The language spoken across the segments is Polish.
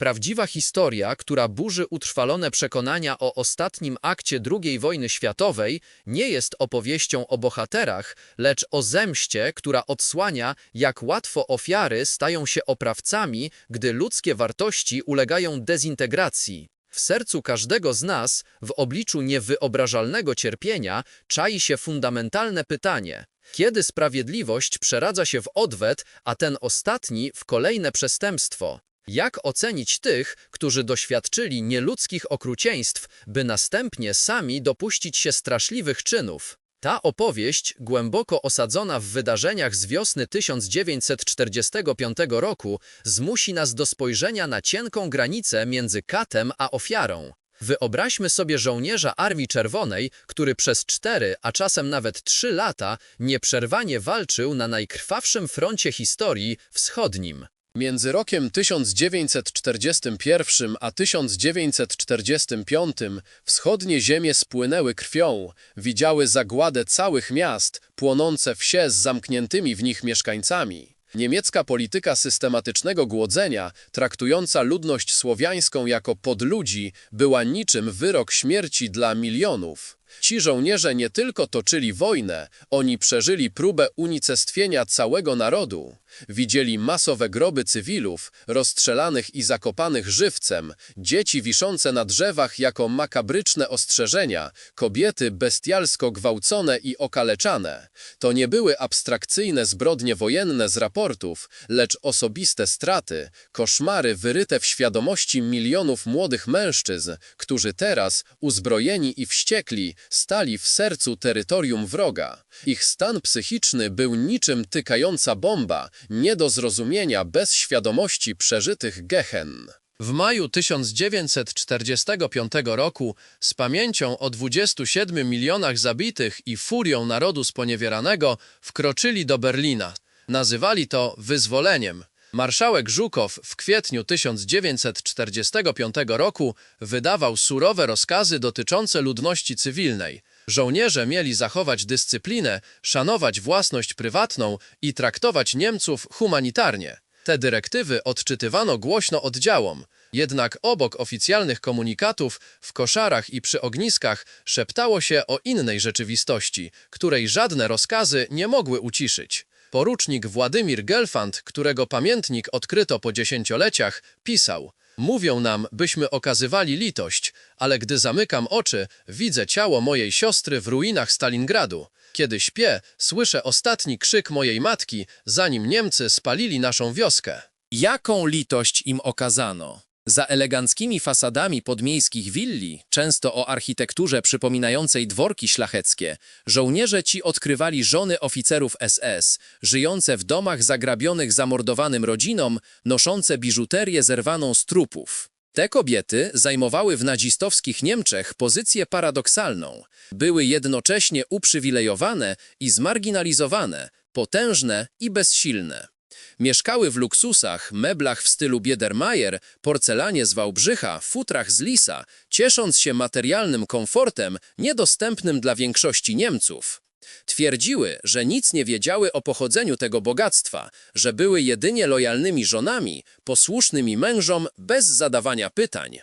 Prawdziwa historia, która burzy utrwalone przekonania o ostatnim akcie II wojny światowej, nie jest opowieścią o bohaterach, lecz o zemście, która odsłania, jak łatwo ofiary stają się oprawcami, gdy ludzkie wartości ulegają dezintegracji. W sercu każdego z nas, w obliczu niewyobrażalnego cierpienia, czai się fundamentalne pytanie: kiedy sprawiedliwość przeradza się w odwet, a ten ostatni w kolejne przestępstwo? Jak ocenić tych, którzy doświadczyli nieludzkich okrucieństw, by następnie sami dopuścić się straszliwych czynów? Ta opowieść, głęboko osadzona w wydarzeniach z wiosny 1945 roku, zmusi nas do spojrzenia na cienką granicę między katem a ofiarą. Wyobraźmy sobie żołnierza Armii Czerwonej, który przez cztery, a czasem nawet trzy lata nieprzerwanie walczył na najkrwawszym froncie historii wschodnim. Między rokiem 1941 a 1945 wschodnie ziemie spłynęły krwią, widziały zagładę całych miast, płonące wsie z zamkniętymi w nich mieszkańcami. Niemiecka polityka systematycznego głodzenia, traktująca ludność słowiańską jako podludzi, była niczym wyrok śmierci dla milionów. Ci żołnierze nie tylko toczyli wojnę, oni przeżyli próbę unicestwienia całego narodu. Widzieli masowe groby cywilów, rozstrzelanych i zakopanych żywcem, dzieci wiszące na drzewach jako makabryczne ostrzeżenia, kobiety bestialsko gwałcone i okaleczane. To nie były abstrakcyjne zbrodnie wojenne z raportów, lecz osobiste straty, koszmary wyryte w świadomości milionów młodych mężczyzn, którzy teraz, uzbrojeni i wściekli, stali w sercu terytorium wroga. Ich stan psychiczny był niczym tykająca bomba, nie do zrozumienia bez świadomości przeżytych gehen. W maju 1945 roku z pamięcią o 27 milionach zabitych i furią narodu sponiewieranego wkroczyli do Berlina. Nazywali to wyzwoleniem. Marszałek Żukow w kwietniu 1945 roku wydawał surowe rozkazy dotyczące ludności cywilnej. Żołnierze mieli zachować dyscyplinę, szanować własność prywatną i traktować Niemców humanitarnie. Te dyrektywy odczytywano głośno oddziałom, jednak obok oficjalnych komunikatów w koszarach i przy ogniskach szeptało się o innej rzeczywistości, której żadne rozkazy nie mogły uciszyć. Porucznik Władimir Gelfand, którego pamiętnik odkryto po dziesięcioleciach, pisał Mówią nam, byśmy okazywali litość, ale gdy zamykam oczy, widzę ciało mojej siostry w ruinach Stalingradu. Kiedy śpię, słyszę ostatni krzyk mojej matki, zanim Niemcy spalili naszą wioskę. Jaką litość im okazano? Za eleganckimi fasadami podmiejskich willi, często o architekturze przypominającej dworki szlacheckie, żołnierze ci odkrywali żony oficerów SS, żyjące w domach zagrabionych zamordowanym rodzinom, noszące biżuterię zerwaną z trupów. Te kobiety zajmowały w nazistowskich Niemczech pozycję paradoksalną. Były jednocześnie uprzywilejowane i zmarginalizowane, potężne i bezsilne. Mieszkały w luksusach, meblach w stylu Biedermeier, porcelanie z Wałbrzycha, futrach z Lisa, ciesząc się materialnym komfortem niedostępnym dla większości Niemców. Twierdziły, że nic nie wiedziały o pochodzeniu tego bogactwa, że były jedynie lojalnymi żonami, posłusznymi mężom bez zadawania pytań.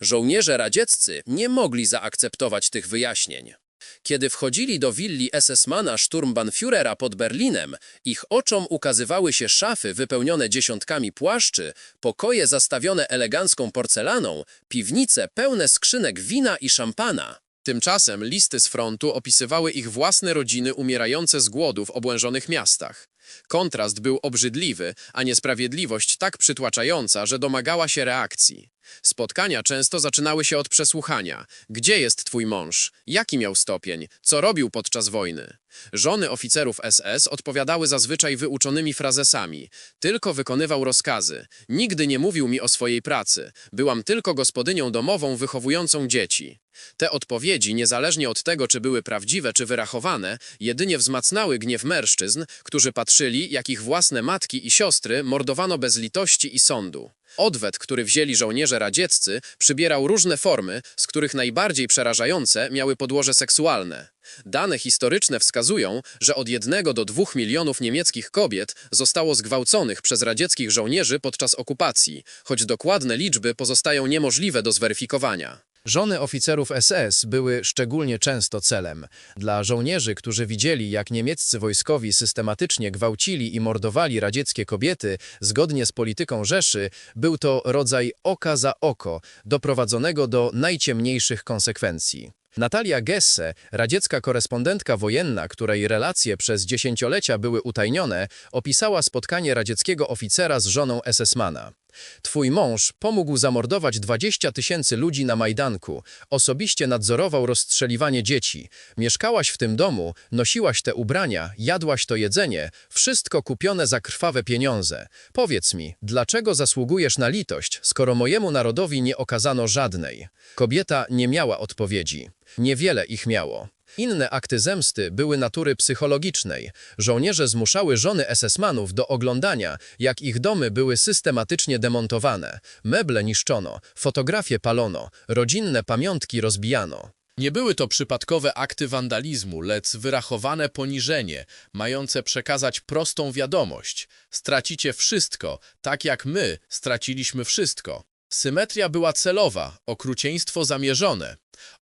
Żołnierze radzieccy nie mogli zaakceptować tych wyjaśnień. Kiedy wchodzili do willi SS-mana Sturmbannführera pod Berlinem, ich oczom ukazywały się szafy wypełnione dziesiątkami płaszczy, pokoje zastawione elegancką porcelaną, piwnice pełne skrzynek wina i szampana. Tymczasem listy z frontu opisywały ich własne rodziny umierające z głodu w oblężonych miastach. Kontrast był obrzydliwy, a niesprawiedliwość tak przytłaczająca, że domagała się reakcji. Spotkania często zaczynały się od przesłuchania. Gdzie jest twój mąż? Jaki miał stopień? Co robił podczas wojny? Żony oficerów SS odpowiadały zazwyczaj wyuczonymi frazesami. Tylko wykonywał rozkazy. Nigdy nie mówił mi o swojej pracy. Byłam tylko gospodynią domową wychowującą dzieci. Te odpowiedzi, niezależnie od tego, czy były prawdziwe czy wyrachowane, jedynie wzmacniały gniew mężczyzn, którzy patrzyli, jak ich własne matki i siostry mordowano bez litości i sądu. Odwet, który wzięli żołnierze radzieccy, przybierał różne formy, z których najbardziej przerażające miały podłoże seksualne. Dane historyczne wskazują, że od 1 do 2 milionów niemieckich kobiet zostało zgwałconych przez radzieckich żołnierzy podczas okupacji, choć dokładne liczby pozostają niemożliwe do zweryfikowania. Żony oficerów SS były szczególnie często celem. Dla żołnierzy, którzy widzieli, jak niemieccy wojskowi systematycznie gwałcili i mordowali radzieckie kobiety, zgodnie z polityką Rzeszy, był to rodzaj oka za oko, doprowadzonego do najciemniejszych konsekwencji. Natalia Gesse, radziecka korespondentka wojenna, której relacje przez dziesięciolecia były utajnione, opisała spotkanie radzieckiego oficera z żoną SS-mana. Twój mąż pomógł zamordować 20 tysięcy ludzi na Majdanku, osobiście nadzorował rozstrzeliwanie dzieci. Mieszkałaś w tym domu, nosiłaś te ubrania, jadłaś to jedzenie, wszystko kupione za krwawe pieniądze. Powiedz mi, dlaczego zasługujesz na litość, skoro mojemu narodowi nie okazano żadnej? Kobieta nie miała odpowiedzi. Niewiele ich miało. Inne akty zemsty były natury psychologicznej. Żołnierze zmuszały żony SS-manów do oglądania, jak ich domy były systematycznie demontowane. Meble niszczono, fotografie palono, rodzinne pamiątki rozbijano. Nie były to przypadkowe akty wandalizmu, lecz wyrachowane poniżenie, mające przekazać prostą wiadomość. Stracicie wszystko, tak jak my straciliśmy wszystko. Symetria była celowa, okrucieństwo zamierzone.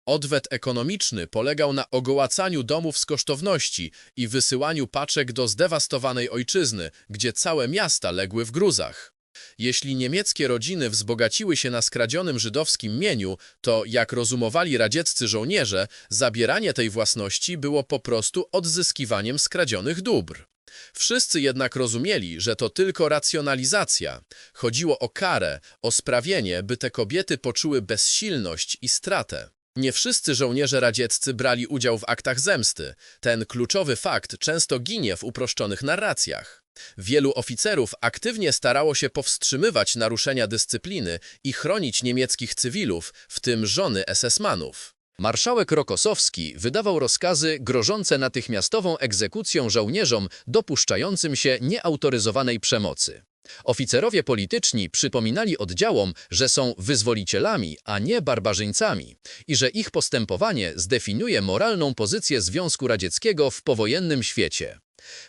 Odwet ekonomiczny polegał na ogołacaniu domów z kosztowności i wysyłaniu paczek do zdewastowanej ojczyzny, gdzie całe miasta legły w gruzach. Jeśli niemieckie rodziny wzbogaciły się na skradzionym żydowskim mieniu, to, jak rozumowali radzieccy żołnierze, zabieranie tej własności było po prostu odzyskiwaniem skradzionych dóbr. Wszyscy jednak rozumieli, że to tylko racjonalizacja. Chodziło o karę, o sprawienie, by te kobiety poczuły bezsilność i stratę. Nie wszyscy żołnierze radzieccy brali udział w aktach zemsty. Ten kluczowy fakt często ginie w uproszczonych narracjach. Wielu oficerów aktywnie starało się powstrzymywać naruszenia dyscypliny i chronić niemieckich cywilów, w tym żony SS-manów. Marszałek Rokosowski wydawał rozkazy grożące natychmiastową egzekucją żołnierzom dopuszczającym się nieautoryzowanej przemocy. Oficerowie polityczni przypominali oddziałom, że są wyzwolicielami, a nie barbarzyńcami i że ich postępowanie zdefiniuje moralną pozycję Związku Radzieckiego w powojennym świecie.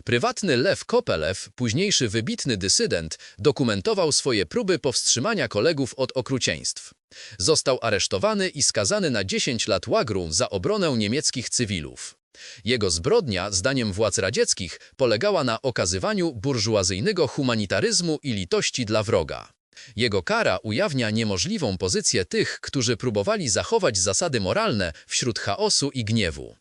Prywatny Lew Kopelew, późniejszy wybitny dysydent, dokumentował swoje próby powstrzymania kolegów od okrucieństw. Został aresztowany i skazany na 10 lat łagru za obronę niemieckich cywilów. Jego zbrodnia, zdaniem władz radzieckich, polegała na okazywaniu burżuazyjnego humanitaryzmu i litości dla wroga. Jego kara ujawnia niemożliwą pozycję tych, którzy próbowali zachować zasady moralne wśród chaosu i gniewu.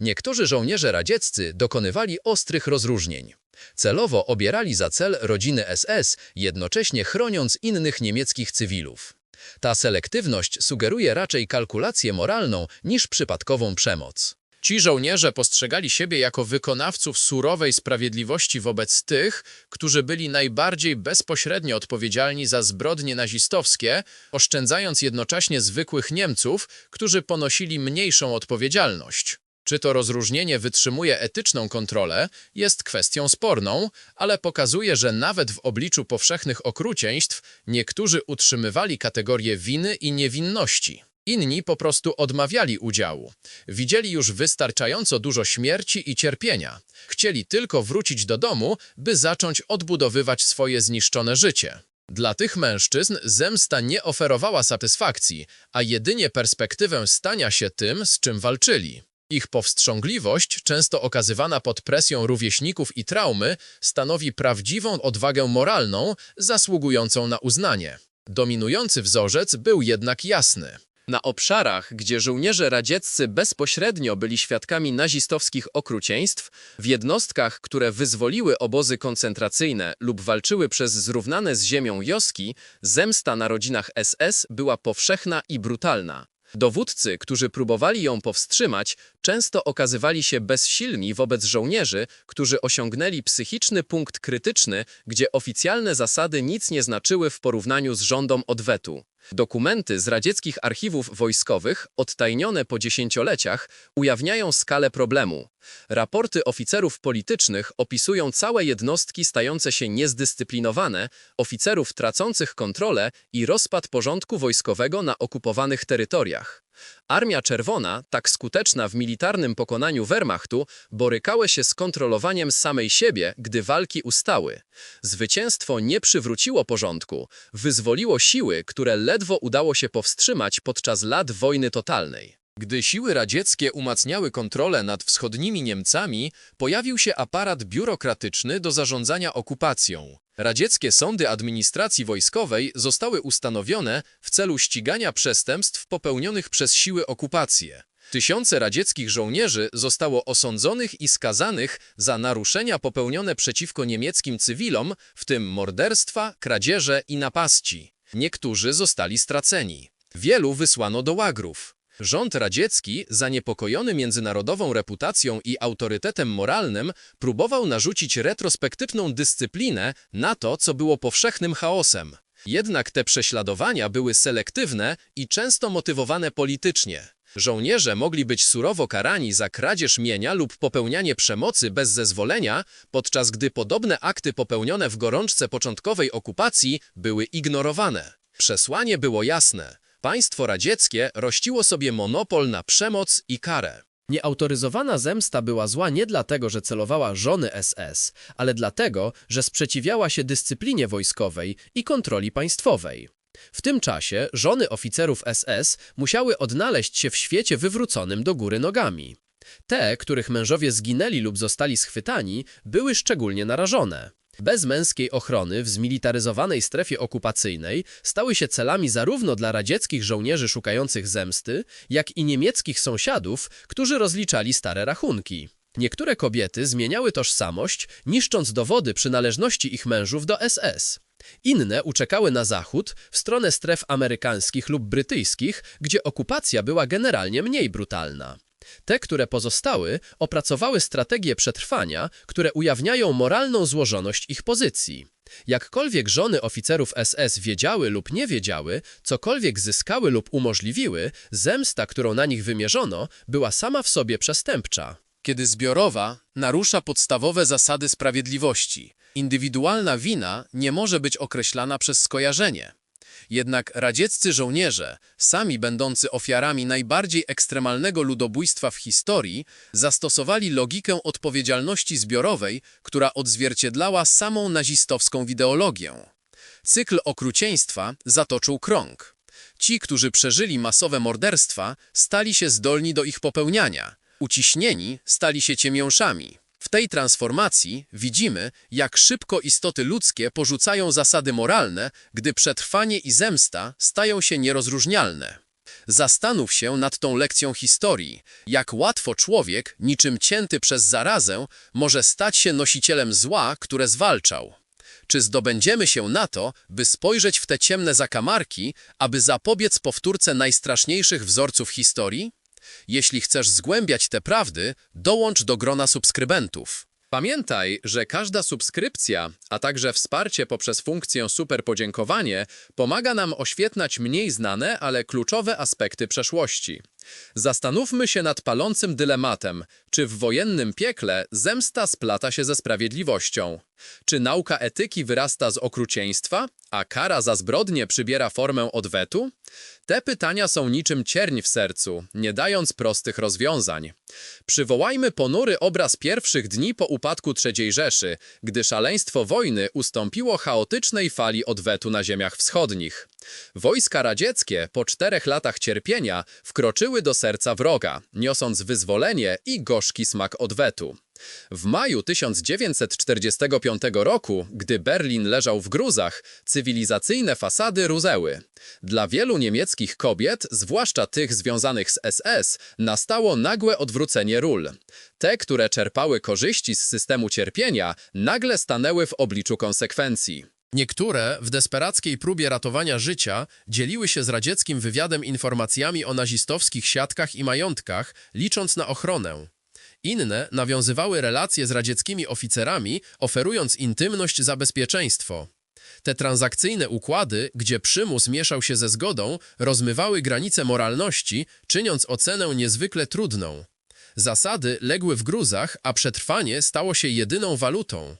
Niektórzy żołnierze radzieccy dokonywali ostrych rozróżnień. Celowo obierali za cel rodziny SS, jednocześnie chroniąc innych niemieckich cywilów. Ta selektywność sugeruje raczej kalkulację moralną niż przypadkową przemoc. Ci żołnierze postrzegali siebie jako wykonawców surowej sprawiedliwości wobec tych, którzy byli najbardziej bezpośrednio odpowiedzialni za zbrodnie nazistowskie, oszczędzając jednocześnie zwykłych Niemców, którzy ponosili mniejszą odpowiedzialność. Czy to rozróżnienie wytrzymuje etyczną kontrolę, jest kwestią sporną, ale pokazuje, że nawet w obliczu powszechnych okrucieństw niektórzy utrzymywali kategorię winy i niewinności. Inni po prostu odmawiali udziału. Widzieli już wystarczająco dużo śmierci i cierpienia. Chcieli tylko wrócić do domu, by zacząć odbudowywać swoje zniszczone życie. Dla tych mężczyzn zemsta nie oferowała satysfakcji, a jedynie perspektywę stania się tym, z czym walczyli. Ich powstrzągliwość, często okazywana pod presją rówieśników i traumy, stanowi prawdziwą odwagę moralną, zasługującą na uznanie. Dominujący wzorzec był jednak jasny. Na obszarach, gdzie żołnierze radzieccy bezpośrednio byli świadkami nazistowskich okrucieństw, w jednostkach, które wyzwoliły obozy koncentracyjne lub walczyły przez zrównane z ziemią wioski, zemsta na rodzinach SS była powszechna i brutalna. Dowódcy, którzy próbowali ją powstrzymać, często okazywali się bezsilni wobec żołnierzy, którzy osiągnęli psychiczny punkt krytyczny, gdzie oficjalne zasady nic nie znaczyły w porównaniu z rządom odwetu. Dokumenty z radzieckich archiwów wojskowych, odtajnione po dziesięcioleciach, ujawniają skalę problemu. Raporty oficerów politycznych opisują całe jednostki stające się niezdyscyplinowane, oficerów tracących kontrolę i rozpad porządku wojskowego na okupowanych terytoriach. Armia Czerwona, tak skuteczna w militarnym pokonaniu Wehrmachtu, borykała się z kontrolowaniem samej siebie, gdy walki ustały. Zwycięstwo nie przywróciło porządku, wyzwoliło siły, które ledwo udało się powstrzymać podczas lat wojny totalnej. Gdy siły radzieckie umacniały kontrolę nad wschodnimi Niemcami, pojawił się aparat biurokratyczny do zarządzania okupacją. Radzieckie sądy administracji wojskowej zostały ustanowione w celu ścigania przestępstw popełnionych przez siły okupację. Tysiące radzieckich żołnierzy zostało osądzonych i skazanych za naruszenia popełnione przeciwko niemieckim cywilom, w tym morderstwa, kradzieże i napaści. Niektórzy zostali straceni. Wielu wysłano do łagrów. Rząd radziecki, zaniepokojony międzynarodową reputacją i autorytetem moralnym, próbował narzucić retrospektywną dyscyplinę na to, co było powszechnym chaosem. Jednak te prześladowania były selektywne i często motywowane politycznie. Żołnierze mogli być surowo karani za kradzież mienia lub popełnianie przemocy bez zezwolenia, podczas gdy podobne akty popełnione w gorączce początkowej okupacji były ignorowane. Przesłanie było jasne. Państwo radzieckie rościło sobie monopol na przemoc i karę. Nieautoryzowana zemsta była zła nie dlatego, że celowała żony SS, ale dlatego, że sprzeciwiała się dyscyplinie wojskowej i kontroli państwowej. W tym czasie żony oficerów SS musiały odnaleźć się w świecie wywróconym do góry nogami. Te, których mężowie zginęli lub zostali schwytani, były szczególnie narażone. Bez męskiej ochrony w zmilitaryzowanej strefie okupacyjnej stały się celami zarówno dla radzieckich żołnierzy szukających zemsty, jak i niemieckich sąsiadów, którzy rozliczali stare rachunki. Niektóre kobiety zmieniały tożsamość, niszcząc dowody przynależności ich mężów do SS. Inne uciekały na zachód, w stronę stref amerykańskich lub brytyjskich, gdzie okupacja była generalnie mniej brutalna. Te, które pozostały, opracowały strategie przetrwania, które ujawniają moralną złożoność ich pozycji. Jakkolwiek żony oficerów SS wiedziały lub nie wiedziały, cokolwiek zyskały lub umożliwiły, zemsta, którą na nich wymierzono, była sama w sobie przestępcza. Kiedy zbiorowa narusza podstawowe zasady sprawiedliwości, indywidualna wina nie może być określana przez skojarzenie. Jednak radzieccy żołnierze, sami będący ofiarami najbardziej ekstremalnego ludobójstwa w historii, zastosowali logikę odpowiedzialności zbiorowej, która odzwierciedlała samą nazistowską ideologię. Cykl okrucieństwa zatoczył krąg. Ci, którzy przeżyli masowe morderstwa, stali się zdolni do ich popełniania. Uciśnieni stali się ciemiężami. W tej transformacji widzimy, jak szybko istoty ludzkie porzucają zasady moralne, gdy przetrwanie i zemsta stają się nierozróżnialne. Zastanów się nad tą lekcją historii, jak łatwo człowiek, niczym cięty przez zarazę, może stać się nosicielem zła, które zwalczał. Czy zdobędziemy się na to, by spojrzeć w te ciemne zakamarki, aby zapobiec powtórce najstraszniejszych wzorców historii? Jeśli chcesz zgłębiać te prawdy, dołącz do grona subskrybentów. Pamiętaj, że każda subskrypcja, a także wsparcie poprzez funkcję super podziękowanie pomaga nam oświetlać mniej znane, ale kluczowe aspekty przeszłości. Zastanówmy się nad palącym dylematem, czy w wojennym piekle zemsta splata się ze sprawiedliwością? Czy nauka etyki wyrasta z okrucieństwa, a kara za zbrodnie przybiera formę odwetu? Te pytania są niczym cierń w sercu, nie dając prostych rozwiązań. Przywołajmy ponury obraz pierwszych dni po upadku III Rzeszy, gdy szaleństwo wojny ustąpiło chaotycznej fali odwetu na ziemiach wschodnich. Wojska radzieckie po czterech latach cierpienia wkroczyły do serca wroga, niosąc wyzwolenie i gorzki smak odwetu. W maju 1945 roku, gdy Berlin leżał w gruzach, cywilizacyjne fasady ruzeły. Dla wielu niemieckich kobiet, zwłaszcza tych związanych z SS, nastało nagłe odwrócenie ról. Te, które czerpały korzyści z systemu cierpienia, nagle stanęły w obliczu konsekwencji. Niektóre, w desperackiej próbie ratowania życia, dzieliły się z radzieckim wywiadem informacjami o nazistowskich siatkach i majątkach, licząc na ochronę. Inne nawiązywały relacje z radzieckimi oficerami, oferując intymność za bezpieczeństwo. Te transakcyjne układy, gdzie przymus mieszał się ze zgodą, rozmywały granice moralności, czyniąc ocenę niezwykle trudną. Zasady legły w gruzach, a przetrwanie stało się jedyną walutą.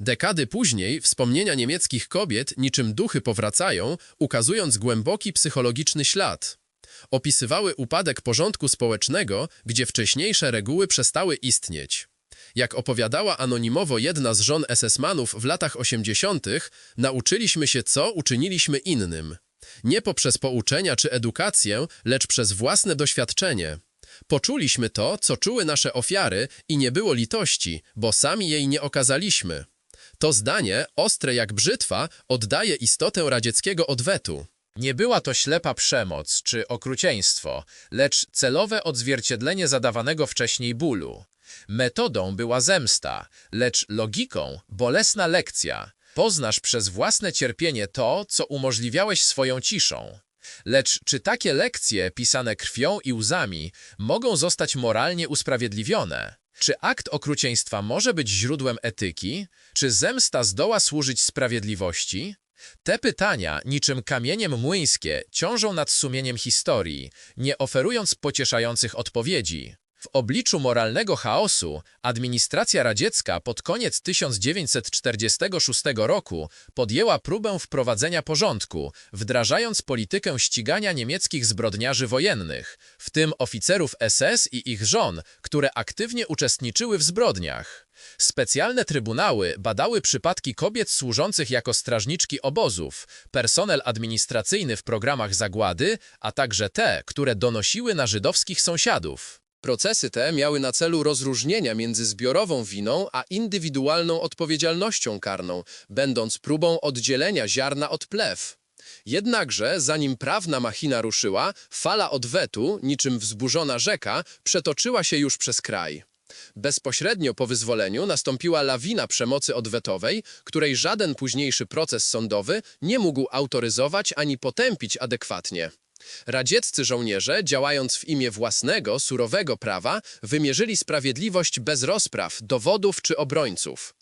Dekady później wspomnienia niemieckich kobiet niczym duchy powracają, ukazując głęboki psychologiczny ślad. Opisywały upadek porządku społecznego, gdzie wcześniejsze reguły przestały istnieć. Jak opowiadała anonimowo jedna z żon SS-manów w latach 80., nauczyliśmy się, co uczyniliśmy innym. Nie poprzez pouczenia czy edukację, lecz przez własne doświadczenie. Poczuliśmy to, co czuły nasze ofiary i nie było litości, bo sami jej nie okazaliśmy. To zdanie, ostre jak brzytwa, oddaje istotę radzieckiego odwetu. Nie była to ślepa przemoc czy okrucieństwo, lecz celowe odzwierciedlenie zadawanego wcześniej bólu. Metodą była zemsta, lecz logiką bolesna lekcja. Poznasz przez własne cierpienie to, co umożliwiałeś swoją ciszą. Lecz czy takie lekcje, pisane krwią i łzami, mogą zostać moralnie usprawiedliwione? Czy akt okrucieństwa może być źródłem etyki? Czy zemsta zdoła służyć sprawiedliwości? Te pytania, niczym kamieniem młyńskie, ciążą nad sumieniem historii, nie oferując pocieszających odpowiedzi. W obliczu moralnego chaosu administracja radziecka pod koniec 1946 roku podjęła próbę wprowadzenia porządku, wdrażając politykę ścigania niemieckich zbrodniarzy wojennych, w tym oficerów SS i ich żon, które aktywnie uczestniczyły w zbrodniach. Specjalne trybunały badały przypadki kobiet służących jako strażniczki obozów, personel administracyjny w programach zagłady, a także te, które donosiły na żydowskich sąsiadów. Procesy te miały na celu rozróżnienia między zbiorową winą a indywidualną odpowiedzialnością karną, będąc próbą oddzielenia ziarna od plew. Jednakże, zanim prawna machina ruszyła, fala odwetu, niczym wzburzona rzeka, przetoczyła się już przez kraj. Bezpośrednio po wyzwoleniu nastąpiła lawina przemocy odwetowej, której żaden późniejszy proces sądowy nie mógł autoryzować ani potępić adekwatnie. Radzieccy żołnierze, działając w imię własnego, surowego prawa, wymierzyli sprawiedliwość bez rozpraw, dowodów czy obrońców.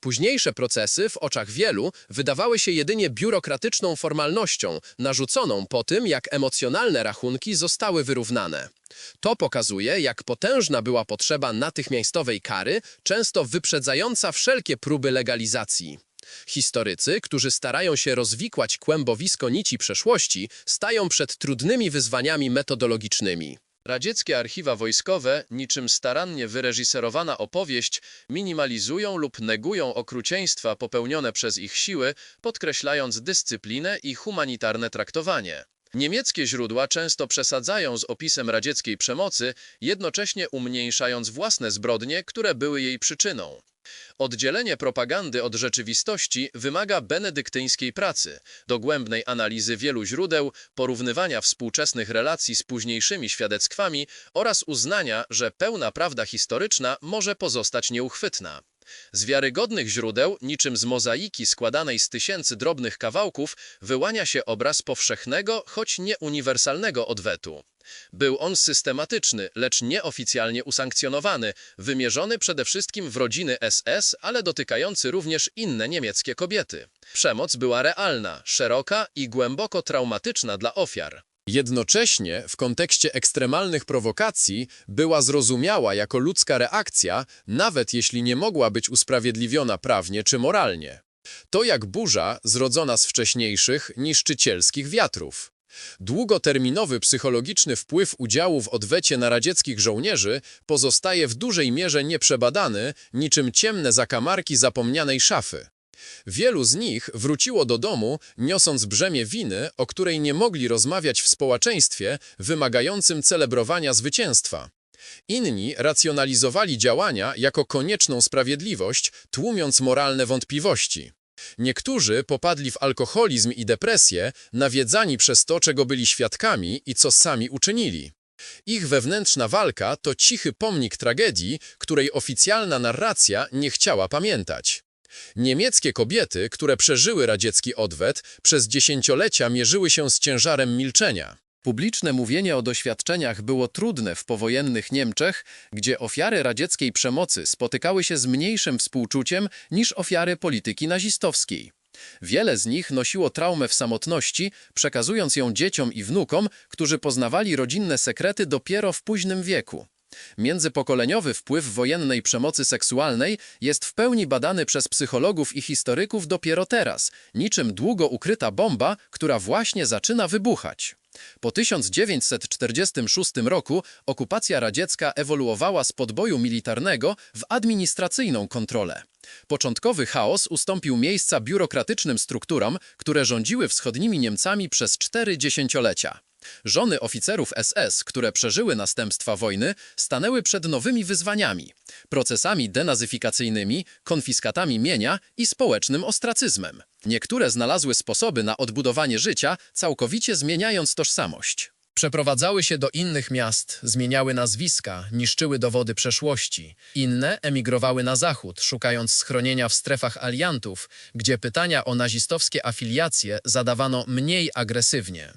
Późniejsze procesy w oczach wielu wydawały się jedynie biurokratyczną formalnością, narzuconą po tym, jak emocjonalne rachunki zostały wyrównane. To pokazuje, jak potężna była potrzeba natychmiastowej kary, często wyprzedzająca wszelkie próby legalizacji. Historycy, którzy starają się rozwikłać kłębowisko nici przeszłości, stają przed trudnymi wyzwaniami metodologicznymi. Radzieckie archiwa wojskowe, niczym starannie wyreżyserowana opowieść, minimalizują lub negują okrucieństwa popełnione przez ich siły, podkreślając dyscyplinę i humanitarne traktowanie. Niemieckie źródła często przesadzają z opisem radzieckiej przemocy, jednocześnie umniejszając własne zbrodnie, które były jej przyczyną. Oddzielenie propagandy od rzeczywistości wymaga benedyktyńskiej pracy, dogłębnej analizy wielu źródeł, porównywania współczesnych relacji z późniejszymi świadectwami oraz uznania, że pełna prawda historyczna może pozostać nieuchwytna. Z wiarygodnych źródeł, niczym z mozaiki składanej z tysięcy drobnych kawałków, wyłania się obraz powszechnego, choć nieuniwersalnego odwetu. Był on systematyczny, lecz nieoficjalnie usankcjonowany, wymierzony przede wszystkim w rodziny SS, ale dotykający również inne niemieckie kobiety. Przemoc była realna, szeroka i głęboko traumatyczna dla ofiar. Jednocześnie, w kontekście ekstremalnych prowokacji, była zrozumiała jako ludzka reakcja, nawet jeśli nie mogła być usprawiedliwiona prawnie czy moralnie. To jak burza zrodzona z wcześniejszych, niszczycielskich wiatrów. Długoterminowy psychologiczny wpływ udziału w odwecie na radzieckich żołnierzy pozostaje w dużej mierze nieprzebadany, niczym ciemne zakamarki zapomnianej szafy. Wielu z nich wróciło do domu, niosąc brzemię winy, o której nie mogli rozmawiać w społeczeństwie wymagającym celebrowania zwycięstwa. Inni racjonalizowali działania jako konieczną sprawiedliwość, tłumiąc moralne wątpliwości. Niektórzy popadli w alkoholizm i depresję, nawiedzani przez to, czego byli świadkami i co sami uczynili. Ich wewnętrzna walka to cichy pomnik tragedii, której oficjalna narracja nie chciała pamiętać. Niemieckie kobiety, które przeżyły radziecki odwet, przez dziesięciolecia mierzyły się z ciężarem milczenia. Publiczne mówienie o doświadczeniach było trudne w powojennych Niemczech, gdzie ofiary radzieckiej przemocy spotykały się z mniejszym współczuciem niż ofiary polityki nazistowskiej. Wiele z nich nosiło traumę w samotności, przekazując ją dzieciom i wnukom, którzy poznawali rodzinne sekrety dopiero w późnym wieku. Międzypokoleniowy wpływ wojennej przemocy seksualnej jest w pełni badany przez psychologów i historyków dopiero teraz, niczym długo ukryta bomba, która właśnie zaczyna wybuchać. Po 1946 roku okupacja radziecka ewoluowała z podboju militarnego w administracyjną kontrolę. Początkowy chaos ustąpił miejsca biurokratycznym strukturom, które rządziły wschodnimi Niemcami przez cztery dziesięciolecia. Żony oficerów SS, które przeżyły następstwa wojny, stanęły przed nowymi wyzwaniami procesami denazyfikacyjnymi, konfiskatami mienia i społecznym ostracyzmem. Niektóre znalazły sposoby na odbudowanie życia, całkowicie zmieniając tożsamość. Przeprowadzały się do innych miast, zmieniały nazwiska, niszczyły dowody przeszłości. Inne emigrowały na zachód, szukając schronienia w strefach aliantów, gdzie pytania o nazistowskie afiliacje zadawano mniej agresywnie.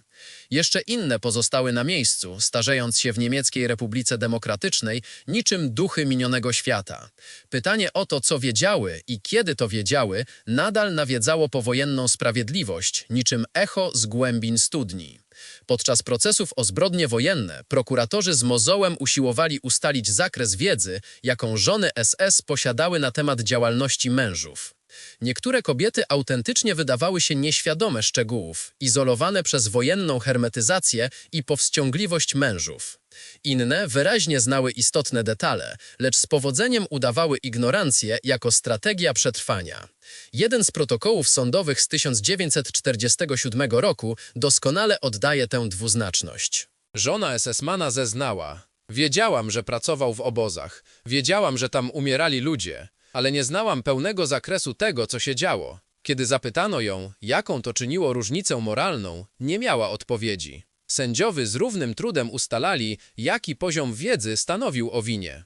Jeszcze inne pozostały na miejscu, starzejąc się w Niemieckiej Republice Demokratycznej niczym duchy minionego świata. Pytanie o to, co wiedziały i kiedy to wiedziały, nadal nawiedzało powojenną sprawiedliwość, niczym echo z głębin studni. Podczas procesów o zbrodnie wojenne prokuratorzy z mozołem usiłowali ustalić zakres wiedzy, jaką żony SS posiadały na temat działalności mężów. Niektóre kobiety autentycznie wydawały się nieświadome szczegółów, izolowane przez wojenną hermetyzację i powściągliwość mężów. Inne wyraźnie znały istotne detale, lecz z powodzeniem udawały ignorancję jako strategia przetrwania. Jeden z protokołów sądowych z 1947 roku doskonale oddaje tę dwuznaczność. Żona SS-mana zeznała. Wiedziałam, że pracował w obozach. Wiedziałam, że tam umierali ludzie, ale nie znałam pełnego zakresu tego, co się działo. Kiedy zapytano ją, jaką to czyniło różnicę moralną, nie miała odpowiedzi. Sędziowie z równym trudem ustalali, jaki poziom wiedzy stanowił o winie.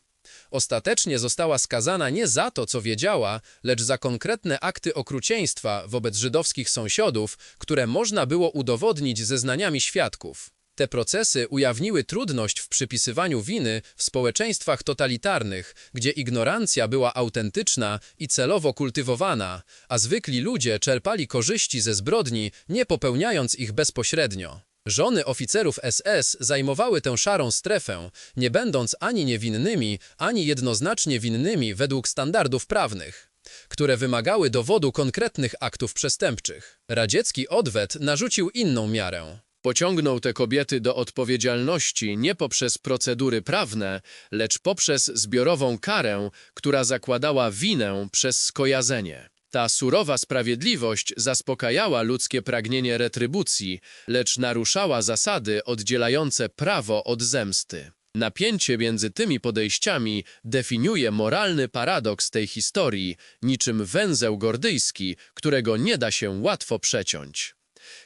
Ostatecznie została skazana nie za to, co wiedziała, lecz za konkretne akty okrucieństwa wobec żydowskich sąsiadów, które można było udowodnić zeznaniami świadków. Te procesy ujawniły trudność w przypisywaniu winy w społeczeństwach totalitarnych, gdzie ignorancja była autentyczna i celowo kultywowana, a zwykli ludzie czerpali korzyści ze zbrodni, nie popełniając ich bezpośrednio. Żony oficerów SS zajmowały tę szarą strefę, nie będąc ani niewinnymi, ani jednoznacznie winnymi według standardów prawnych które wymagały dowodu konkretnych aktów przestępczych. Radziecki odwet narzucił inną miarę. Pociągnął te kobiety do odpowiedzialności nie poprzez procedury prawne, lecz poprzez zbiorową karę, która zakładała winę przez skojarzenie. Ta surowa sprawiedliwość zaspokajała ludzkie pragnienie retrybucji, lecz naruszała zasady oddzielające prawo od zemsty. Napięcie między tymi podejściami definiuje moralny paradoks tej historii, niczym węzeł gordyjski, którego nie da się łatwo przeciąć.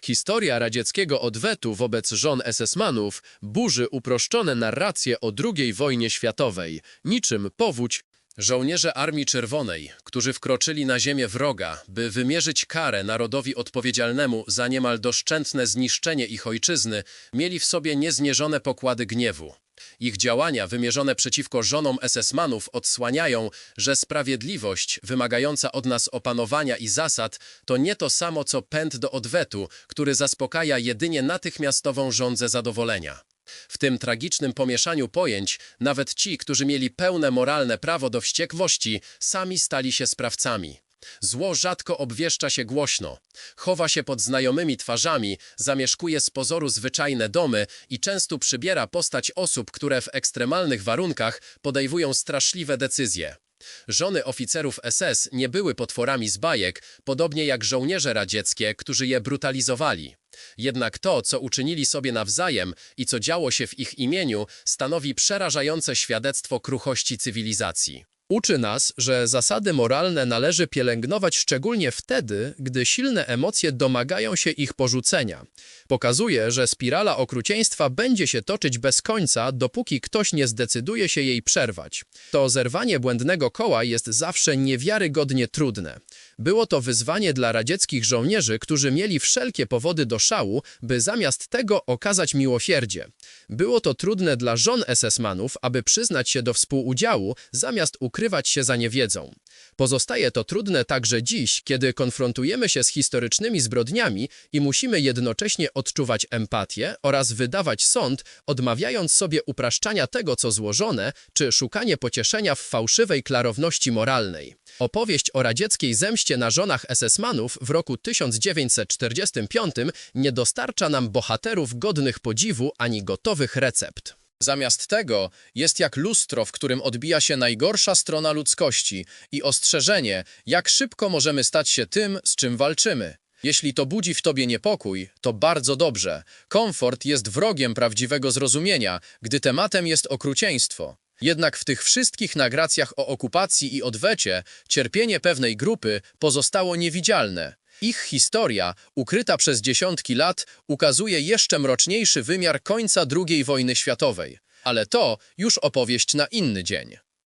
Historia radzieckiego odwetu wobec żon SS-manów burzy uproszczone narracje o II wojnie światowej, niczym powódź Żołnierze Armii Czerwonej, którzy wkroczyli na ziemię wroga, by wymierzyć karę narodowi odpowiedzialnemu za niemal doszczętne zniszczenie ich ojczyzny, mieli w sobie nieznieżone pokłady gniewu. Ich działania wymierzone przeciwko żonom SS-manów odsłaniają, że sprawiedliwość wymagająca od nas opanowania i zasad to nie to samo co pęd do odwetu, który zaspokaja jedynie natychmiastową żądzę zadowolenia. W tym tragicznym pomieszaniu pojęć nawet ci, którzy mieli pełne moralne prawo do wściekłości, sami stali się sprawcami. Zło rzadko obwieszcza się głośno. Chowa się pod znajomymi twarzami, zamieszkuje z pozoru zwyczajne domy i często przybiera postać osób, które w ekstremalnych warunkach podejmują straszliwe decyzje. Żony oficerów SS nie były potworami z bajek, podobnie jak żołnierze radzieckie, którzy je brutalizowali. Jednak to, co uczynili sobie nawzajem i co działo się w ich imieniu, stanowi przerażające świadectwo kruchości cywilizacji. Uczy nas, że zasady moralne należy pielęgnować szczególnie wtedy, gdy silne emocje domagają się ich porzucenia. Pokazuje, że spirala okrucieństwa będzie się toczyć bez końca, dopóki ktoś nie zdecyduje się jej przerwać. To zerwanie błędnego koła jest zawsze niewiarygodnie trudne. Było to wyzwanie dla radzieckich żołnierzy, którzy mieli wszelkie powody do szału, by zamiast tego okazać miłosierdzie. Było to trudne dla żon SS-manów, aby przyznać się do współudziału, zamiast ukrywać się za niewiedzą. Pozostaje to trudne także dziś, kiedy konfrontujemy się z historycznymi zbrodniami i musimy jednocześnie odczuwać empatię oraz wydawać sąd, odmawiając sobie upraszczania tego, co złożone, czy szukanie pocieszenia w fałszywej klarowności moralnej. Opowieść o radzieckiej zemście na żonach SS-manów w roku 1945 nie dostarcza nam bohaterów godnych podziwu ani gotowych recept. Zamiast tego jest jak lustro, w którym odbija się najgorsza strona ludzkości i ostrzeżenie, jak szybko możemy stać się tym, z czym walczymy. Jeśli to budzi w tobie niepokój, to bardzo dobrze. Komfort jest wrogiem prawdziwego zrozumienia, gdy tematem jest okrucieństwo. Jednak w tych wszystkich nagracjach o okupacji i odwecie cierpienie pewnej grupy pozostało niewidzialne. Ich historia, ukryta przez dziesiątki lat, ukazuje jeszcze mroczniejszy wymiar końca II wojny światowej. Ale to już opowieść na inny dzień.